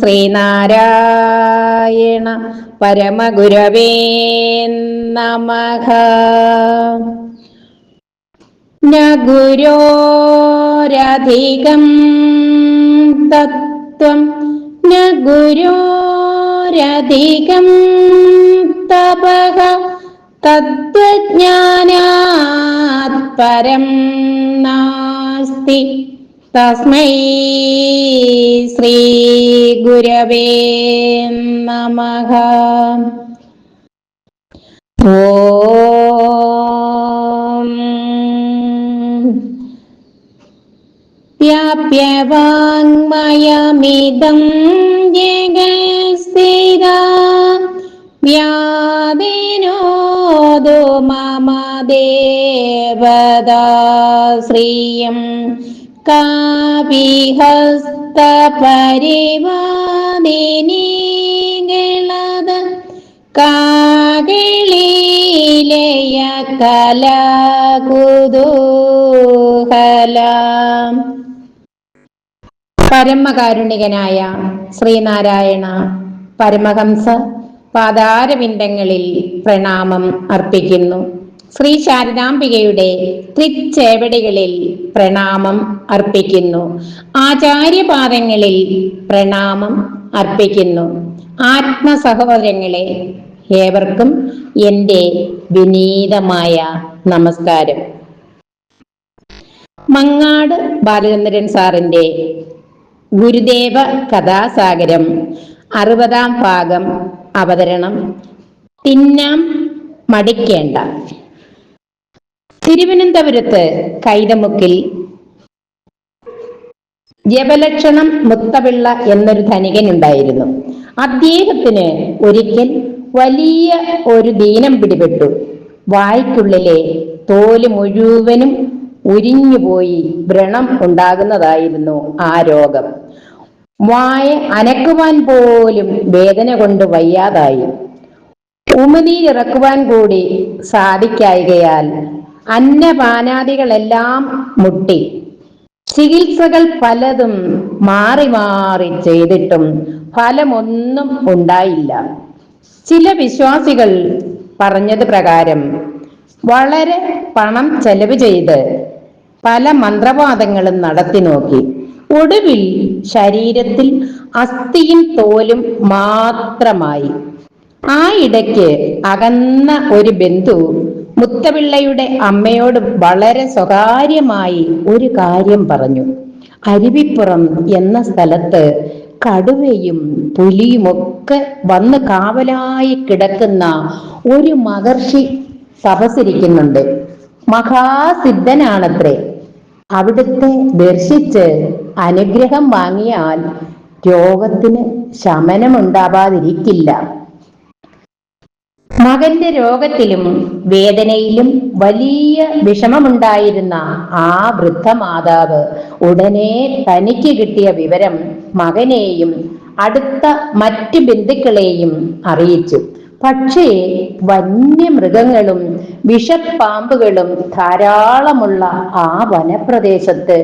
ശ്രീനാരായണ പരമഗുരവേ നമഃ. ഗുരോരധികം തത്വം ന ഗുരോരധികം തപഃ തത്വജ്ഞാനാത് പരം നാസ്തി. തസ്മൈ ശ്രീ ഗുരവേ നമ. വ്യാപ്യവാങ്മയമിതം ജഗസ്ഥിര വ്യാദിനോദോ മമ ദേവദാ ശ്രിയം കാവിഹസ്തപരിവാദിനികളത കാകിളീലയ കലാകുതൂഹലാം പരമകാരുണികനായ ശ്രീനാരായണ പരമഹംസ പാതാരവിന്ദങ്ങളിൽ പ്രണാമം അർപ്പിക്കുന്നു. ശ്രീ ശാരദാംബികയുടെ തൃച്ചേവടികളിൽ പ്രണാമം അർപ്പിക്കുന്നു. ആചാര്യപാദങ്ങളിൽ പ്രണാമം അർപ്പിക്കുന്നു. ആത്മസഹോദരങ്ങളെ ഏവർക്കും എന്റെ വിനീതമായ നമസ്കാരം. മങ്ങാട് ബാലചന്ദ്രൻ സാറിന്റെ ഗുരുദേവ കഥാസാഗരം അറുപതാം ഭാഗം അവതരണം. തിന്നാം മടിക്കേണ്ട. തിരുവനന്തപുരത്ത് കൈതമുക്കിൽ ജപലക്ഷണം മുത്തപിള്ള എന്നൊരു ധനികൻ ഉണ്ടായിരുന്നു. അദ്ദേഹത്തിന് ഒരിക്കൽ വലിയ ഒരു ദീനം പിടിപെട്ടു. വായ്ക്കുള്ളിലെ തോൽ മുഴുവനും ഉരിഞ്ഞുപോയി വ്രണം ഉണ്ടാകുന്നതായിരുന്നു ആ രോഗം. വായ അനക്കുവാൻ പോലും വേദന കൊണ്ട് വയ്യാതായി. ഉമിനീരിറക്കുവാൻ കൂടി സാധിക്കായികയാൽ അന്നപാനാദികളെല്ലാം മുട്ടി. ചികിത്സകൾ പലതും മാറി മാറി ചെയ്തിട്ടും ഫലമൊന്നും ഉണ്ടായില്ല. ചില വിശ്വാസികൾ പറഞ്ഞത് പ്രകാരം വളരെ പണം ചെലവ് ചെയ്ത് പല മന്ത്രവാദങ്ങളും നടത്തി നോക്കി. ഒടുവിൽ ശരീരത്തിൽ അസ്ഥിയും തോലും മാത്രമായി. ആ ഇടയ്ക്ക് അകന്ന ഒരു ബന്ധു മുത്തപിള്ളയുടെ അമ്മയോട് വളരെ സ്വകാര്യമായി ഒരു കാര്യം പറഞ്ഞു. അരുവിപ്പുറം എന്ന സ്ഥലത്ത് കടുവയും പുലിയുമൊക്കെ വന്ന് കാവലായി കിടക്കുന്ന ഒരു മഹർഷി തപസിരിക്കുന്നുണ്ട് മഹാസിദ്ധനാണത്രേ. അവിടുത്തെ ദർശിച്ച് അനുഗ്രഹം വാങ്ങിയാൽ രോഗത്തിന് ശമനമുണ്ടാവാതിരിക്കില്ല. മകന്റെ രോഗത്തിലും വേദനയിലും വലിയ വിഷമമുണ്ടായിരുന്ന ആ വൃദ്ധ മാതാവ് ഉടനെ തനിക്ക് കിട്ടിയ വിവരം മകനെയും അടുത്ത മറ്റ് ബന്ധുക്കളെയും അറിയിച്ചു. പക്ഷേ വന്യമൃഗങ്ങളും വിഷപ്പാമ്പുകളും ധാരാളമുള്ള ആ വനപ്രദേശത്ത്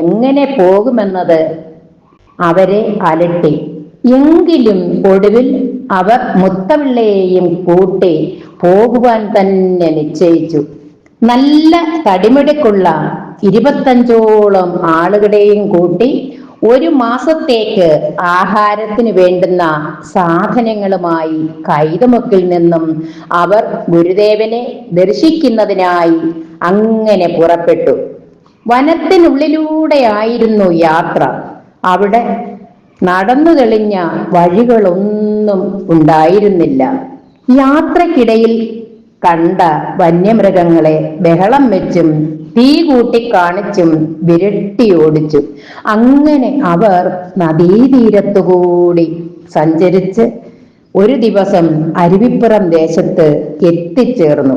എങ്ങനെ പോകുമെന്നത് അവരെ അലട്ടി. എങ്കിലും ഒടുവിൽ അവർ മുത്തവിള്ളയെയും കൂട്ടി പോകുവാൻ തന്നെ നിശ്ചയിച്ചു. നല്ല തടിമിടുക്കുള്ള ഇരുപത്തഞ്ചോളം ആളുകളെയും കൂട്ടി ഒരു മാസത്തേക്ക് ആഹാരത്തിന് വേണ്ടുന്ന സാധനങ്ങളുമായി കൈതമുക്കിൽ നിന്നും അവർ ഗുരുദേവനെ ദർശിക്കുന്നതിനായി അങ്ങനെ പുറപ്പെട്ടു. വനത്തിനുള്ളിലൂടെയായിരുന്നു യാത്ര. അവിടെ നടന്നു തെളിഞ്ഞ വഴികളൊന്നും ഉണ്ടായിരുന്നില്ല. യാത്രക്കിടയിൽ കണ്ട വന്യമൃഗങ്ങളെ ബഹളം വെച്ചും തീ കൂട്ടി കാണിച്ചും വിരട്ടി ഓടിച്ചു. അങ്ങനെ അവർ നദീതീരത്തുകൂടി സഞ്ചരിച്ച് ഒരു ദിവസം അരുവിപ്പുറം ദേശത്ത് എത്തിച്ചേർന്നു.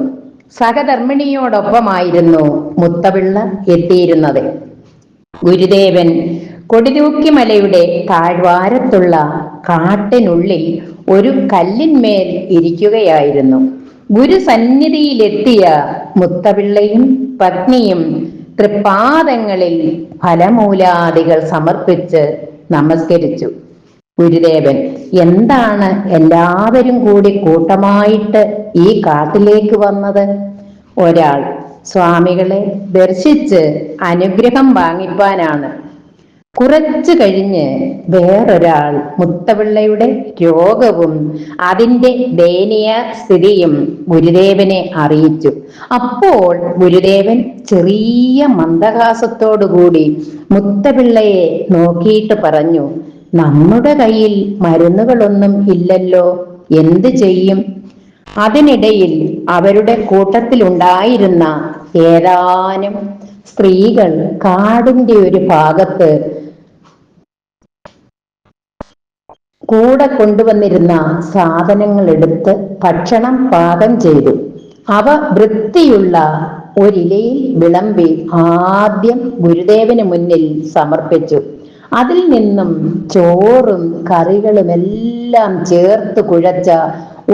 സഹധർമ്മിണിയോടൊപ്പമായിരുന്നു മുത്തപിള്ള എത്തിയിരുന്നത്. ഗുരുദേവൻ കൊടിതൂക്കിമലയുടെ താഴ്വാരത്തുള്ള കാട്ടിനുള്ളിൽ ഒരു കല്ലിന്മേൽ ഇരിക്കുകയായിരുന്നു. ഗുരുസന്നിധിയിലെത്തിയ മുത്തപിള്ളയും പത്നിയും തൃപ്പാദങ്ങളിൽ ഫലമൂലാദികൾ സമർപ്പിച്ച് നമസ്കരിച്ചു. ഗുരുദേവൻ എന്താണ് എല്ലാവരും കൂടി കൂട്ടമായിട്ട് ഈ കാട്ടിലേക്ക് വന്നത്? ഒരാൾ സ്വാമികളെ ദർശിച്ച് അനുഗ്രഹം വാങ്ങിപ്പാനാണ്. കുറച്ചു കഴിഞ്ഞ് വേറൊരാൾ മുത്തപിള്ളയുടെ രോഗവും അതിന്റെ ദയനീയ സ്ഥിതിയും ഗുരുദേവനെ അറിയിച്ചു. അപ്പോൾ ഗുരുദേവൻ ചെറിയ മന്ദഹാസത്തോടുകൂടി മുത്തപിള്ളയെ നോക്കിയിട്ട് പറഞ്ഞു നമ്മുടെ കയ്യിൽ മരുന്നുകളൊന്നും ഇല്ലല്ലോ എന്ത് ചെയ്യും? അതിനിടയിൽ അവരുടെ കൂട്ടത്തിലുണ്ടായിരുന്ന ഏതാനും സ്ത്രീകൾ കാടിന്റെ ഒരു ഭാഗത്ത് കൂടെ കൊണ്ടുവന്നിരുന്ന സാധനങ്ങൾ എടുത്ത് ഭക്ഷണം പാകം ചെയ്തു. അവ വൃത്തിയുള്ള ഒരിലയിൽ വിളമ്പി ആദ്യം ഗുരുദേവന് മുന്നിൽ സമർപ്പിച്ചു. അതിൽ നിന്നും ചോറും കറികളും എല്ലാം ചേർത്ത് കുഴച്ച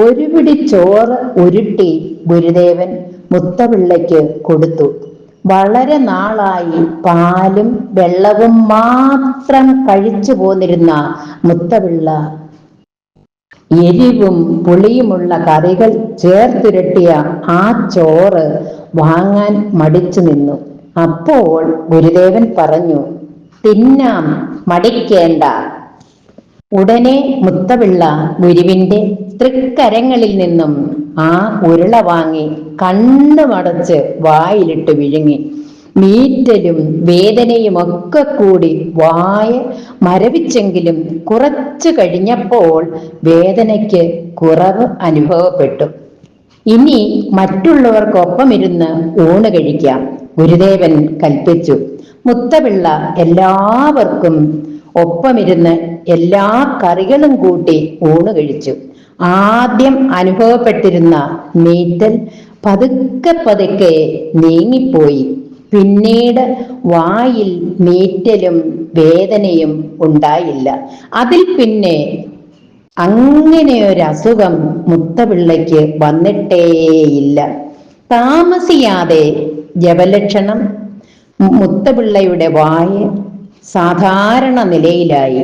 ഒരു പിടി ചോറ് ഉരുട്ടി ഗുരുദേവൻ മുത്തപിള്ളയ്ക്ക് കൊടുത്തു. വളരെ നാളായി പാലും വെള്ളവും മാത്രം കഴിച്ചു പോന്നിരുന്ന മുത്തപിള്ള. എരിവും പുളിയുമുള്ള കറികൾ ചേർത്തിരട്ടിയ ആ ചോറ് വാങ്ങാൻ മടിച്ചു നിന്നു. അപ്പോൾ ഗുരുദേവൻ പറഞ്ഞു തിന്നാം മടിക്കേണ്ട. ഉടനെ മുത്തപിള്ള ഗുരുവിന്റെ തൃക്കരങ്ങളിൽ നിന്നും ആ ഉരുള വാങ്ങി കണ്ണ് മടച്ച് വായിലിട്ട് വിഴുങ്ങി. മീറ്റലും വേദനയും ഒക്കെ കൂടി വായ മരവിച്ചെങ്കിലും കുറച്ചു കഴിഞ്ഞപ്പോൾ വേദനയ്ക്ക് കുറവ് അനുഭവപ്പെട്ടു. ഇനി മറ്റുള്ളവർക്കൊപ്പം ഇരുന്ന് ഊണ് കഴിക്കാം. ഗുരുദേവൻ കൽപ്പിച്ചു. മുത്തപിള്ള എല്ലാവർക്കും ഒപ്പമിരുന്ന് എല്ലാ കറികളും കൂട്ടി ഊണ് കഴിച്ചു. ആദ്യം അനുഭവപ്പെട്ടിരുന്ന നീറ്റൽ പതുക്കെ പതുക്കെ നീങ്ങിപ്പോയി. പിന്നീട് വായിൽ നീറ്റലും വേദനയും ഉണ്ടായില്ല. അതിൽ പിന്നെ അങ്ങനെ ഒരു അസുഖം മുത്തപിള്ളയ്ക്ക് വന്നിട്ടേയില്ല. താമസിയാതെ ജപലക്ഷണം മുത്തപിള്ളയുടെ വായ സാധാരണ നിലയിലായി.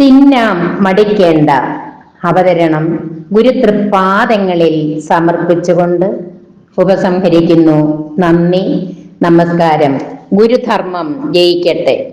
തിന്നാം മടിക്കേണ്ട. അവതരണം ഗുരുതൃപാദങ്ങളിൽ സമർപ്പിച്ചുകൊണ്ട് ഉപസംഹരിക്കുന്നു. നന്ദി നമസ്കാരം. ഗുരുധർമ്മം ജയിക്കട്ടെ.